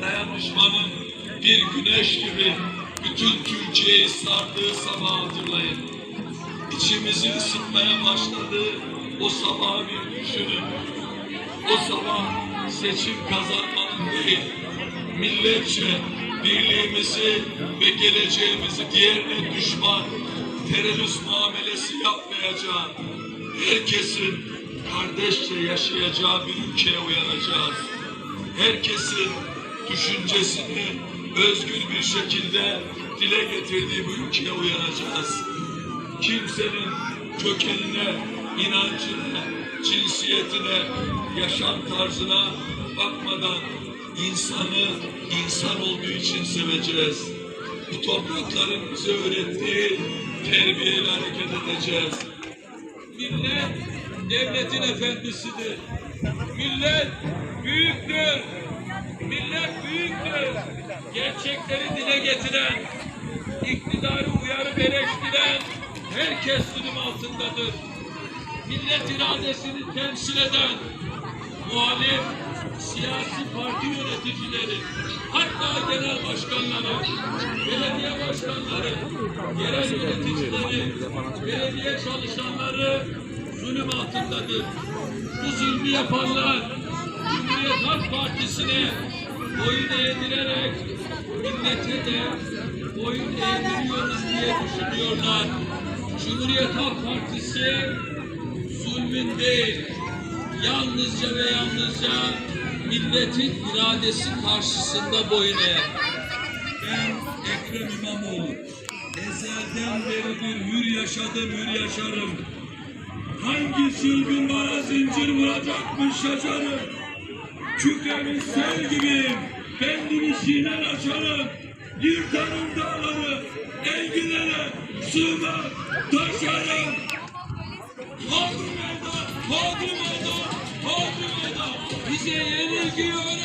dayanışmanın bir güneş gibi bütün Türkiye'yi sardığı sabahı hatırlayın. İçimizi ısıtmaya başladığı o sabahı bir düşünün. O sabah seçim kazanmanın değil, milletçe birliğimizi ve geleceğimizi diğerine düşman, terörist muamelesi yapmayacağın, herkesin kardeşçe yaşayacağı bir ülkeye uyanacağız. Herkesin düşüncesini özgür bir şekilde dile getirdiği bu ülkeye uyanacağız. Kimsenin kökenine, inancına, cinsiyetine, yaşam tarzına bakmadan insanı insan olduğu için seveceğiz. Bu toprakların bize öğrettiği terbiyeyle hareket edeceğiz. Millet devletin efendisidir. Millet büyüktür. Millet büyüktür. Gerçekleri dile getiren, iktidarı uyarıp eleştiren herkes zulüm altındadır. Millet iradesini temsil eden muhalif siyasi parti yöneticileri, hatta genel başkanları, belediye başkanları, yerel yöneticileri, belediye çalışanları zulüm altındadır. Bu zulmü yapanlar Cumhuriyet Halk Partisi'ne boyun eğdirerek millete de boyun eğdiriyoruz diye düşünüyorlar. Cumhuriyet Halk Partisi zulmün değil, yalnızca ve yalnızca milletin iradesi karşısında boyun eğer. Ben Ekrem İmamoğlu. Ezelden beridir hür yaşadım, hür yaşarım. Hangi çılgın bana zincir vuracakmış şaşarım. Kükremiş sel gibiyim. Kendimi sinen açarım. Yırtarım dağları, enginlere sığmam, taşarım. Hodri meydan, hodri meydan, hodri meydan. Bize öğretemeyeceksin.